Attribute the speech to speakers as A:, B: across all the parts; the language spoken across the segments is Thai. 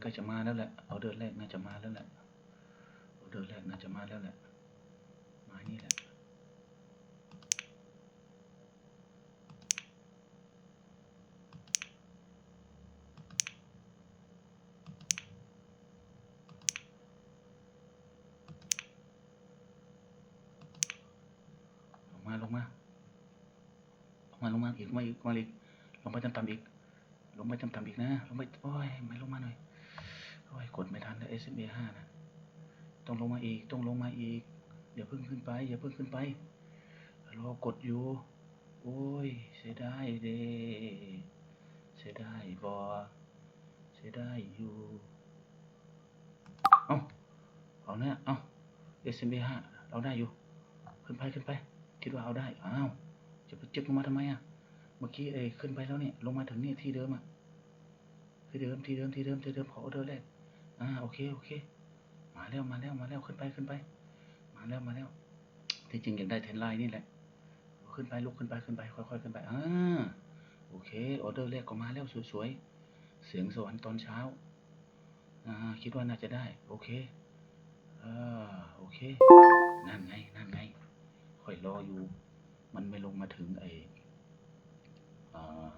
A: ใกล้จะมาแล้วแหละออเดอร์แรกน่าจะมาแล้วแหละออเดอร์แรกน่าจะมาแล้วแหละมานี่แหละลงมาลงมาลงมาลงมาอีกมาอีกมาอีกลงไปต่ำอีก ลงไปต่ำอีกนะ ลงไปโอ้ยไม่ลงมาหน่อย โอ้ยกดไม่ทันแล้ว S M A ห้านะ ต้องลงมาอีก ต้องลงมาอีก อย่าเพิ่งขึ้นไป อย่าเพิ่งขึ้นไป รอกดอยู่ โอ้ย เสียดายเด้เสียดายบอเสียดายอยู่ เอาเอาเนี่ยเอา S M A ห้าเราได้อยู่ ขึ้นไปขึ้นไป คิดว่าเอาได้ อ้าว จะไปจึกลงมาทำไมอะ เมื่อกี้เอ้ขึ้นไปแล้วเนี่ย ลงมาถึงเนี่ยที่เดิมอะที่เดิมที่เดิมที่เดิมที่เดิมขอเดอร์แรก อ่าโอเคโอเค มาแล้วมาแล้วมาแล้วขึ้นไปขึ้นไป มาแล้วมาแล้ว ที่จริงอยากได้เทนไลน์นี่แหละ ขึ้นไปลุกขึ้นไปขึ้นไป ค่อยๆขึ้นไปอ่าโอเคออเดอร์แรกก็มาแล้วสวยๆ เสียงสวรรค์ตอนเช้าอ่าคิดว่าน่าจะได้ โอเคอ่าโอเค นั่นไงนั่นไงค่อยรออยู่ มันไม่ลงมาถึงไอ้อ่า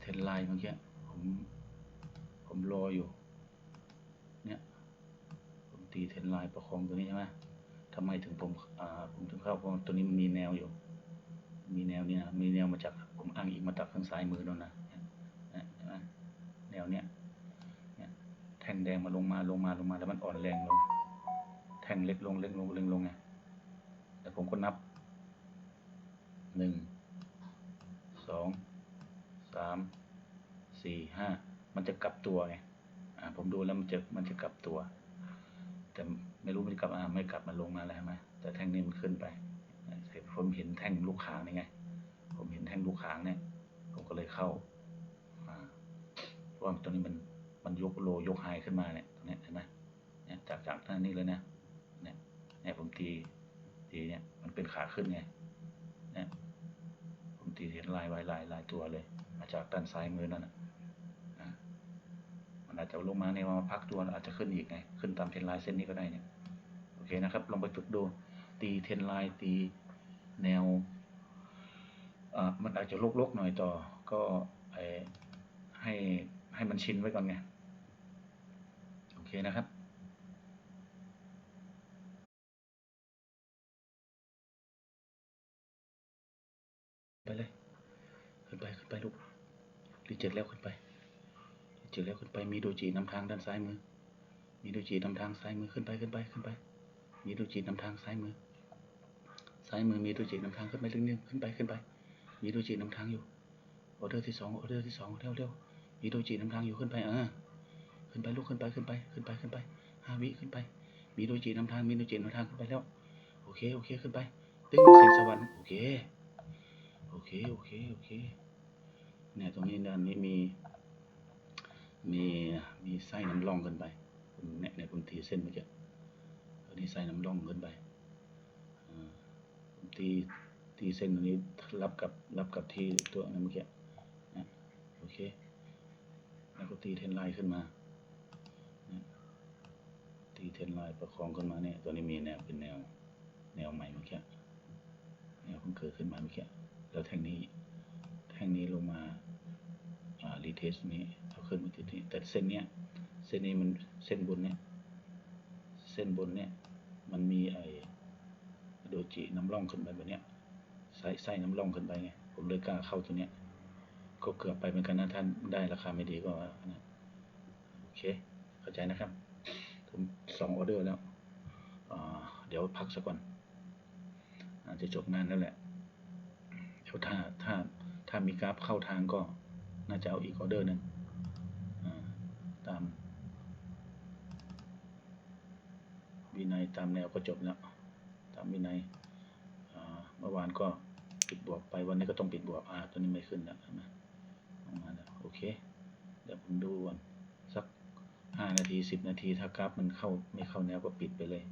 A: เทนไลน์เมื่อกี้ผมผมรออยู่ ตีเทนไลน์ประคองตัวนี้ใช่ไหมทำไมถึงผมอ่าผมถึงเข้าเพราะตัวนี้มันมีแนวอยู่ มีแนวเนี่ยมีแนวมาจากผมอ้างอิงมาจากข้างซ้ายมือแล้วนะเนี่นี่นไหมแนวเนี้ยนี่ยแท่งแดงมาลงมาลงมาลงมาแล้วมันอ่อนแรงลง แท่งเล็กลงเล็กลงเล็กลงไงแต่ผมก็นับหนึ่งสองสามสี่ห้ามันจะกลับตัวไงอ่าผมดูแล้วมันจะมันจะกลับตัว แต่ไม่รู้มันกลับอ่าไม่กลับมันลงมาแล้วใช่ไหมแต่แท่งนี้มันขึ้นไปผมเห็นแท่งลูกขางนี่ไง ผมเห็นแท่งลูกขางเนี่ย ผมก็เลยเข้าเพราะว่าตัวนี้มันมันยกโลยกไฮขึ้นมาเนี่ยตรงนี้เห็นไหมเนี่ยจากจากท่านี้เลยนะเนี่ยเนี่ยผมตีตีเนี่ยมันเป็นขาขึ้นไงเนี่ยผมตีเห็นลายไว้ลายลายตัวเลย มาจากด้านซ้ายมือนั่นน่ะ อาจจะลงมาในมาพักตัวอาจจะขึ้นอีกไงขึ้นตามเทรนไลน์เส้นนี้ก็ได้เนี่ยโอเคนะครับลองไปฝึกดูตีเทรนไลน์ตีแนวอ่ามันอาจจะลกๆหน่อยต่อ ก็ไอให้ให้มันชินไว้ก่อนไงโอเคนะครับไปเลย ขึ้นไป ขึ้นไปลูกรีเจ็ดแล้วขึ้นไป เจ็ดแล้วขึ้นไปมีโดจินำทางด้านซ้ายมือ มีโดจินำทางซ้ายมือขึ้นไปขึ้นไปขึ้นไป มีโดจินำทางซ้ายมือ ซ้ายมือมีโดจินำทางขึ้นไปเรื่อยๆขึ้นไปขึ้นไป มีโดจินำทางอยู่ออเดอร์ที่สองออเดอร์ที่สองเร็วเร็วมีโดจินำทางอยู่ขึ้นไปเออขึ้นไปลูกขึ้นไปขึ้นไปขึ้นไปขึ้นไปห้าวิขึ้นไป มีโดจินำทางมีโดจินำทางขึ้นไปแล้ว โอเคโอเคขึ้นไปตึ้งเสียงสวรรค์โอเค โอเคโอเคโอเคเนี่ยตรงนี้ด้านนี้มี มีมีไส้น้ำร่องขึ้นไปผมเนี่ยเนี่ยผมตีเส้นเมื่อกี้ตรงนี้ไส้น้ำร่องขึ้นไปผมตีตีเส้นตรงนี้รับกับรับกับที่ตัวนั้นเมื่อกี้นะโอเคแล้วก็ตีเทนไลน์ขึ้นมาตีเทนไลน์ประคองขึ้นมาเนี่ยตัวนี้มีแนวเป็นแนวแนวใหม่เมื่อกี้แนวเพิ่งเกิดขึ้นมาเมื่อกี้แล้วแท่งนี้ แท่งนี้ลงมา อ่า รี เทสนี้เอาขึ้นมาที่นี่แต่เส้นเนี้ยเส้นนี้มันเส้นบนเนี้ยเส้นบนเนี้ยมันมีไอ้โดจิน้ำร่องขึ้นไปแบบเนี้ยใส่ใส่น้ำร่องขึ้นไปไงผมเลยกล้าเข้าตัวเนี้ยก็เกือบไปเหมือนกันนะท่านได้ราคาไม่ดีก็นะโอเคเข้าใจนะครับ ผมสองออเดอร์แล้วเดี๋ยวพักสักก่อนอาจจะจบงานแล้วแหละเดี๋ยวถ้าถ้าถ้ามีกราฟเข้าทางก็ น่าจะเอาอีกออเดอร์หนึ่งตามวินัยตามแนวก็จบแล้ว ตามวินัยเมื่อวานก็ปิดบวกไปวันนี้ก็ต้องปิดบวกอ่าตัวนี้ไม่ขึ้นแล้วใช่ไหมออกมาแล้วโอเค เดี๋ยวผมดูก่อนสักห้านาทีสิบนาทีถ้ากราฟมันเข้าไม่เข้าแนวก็ปิดไปเลย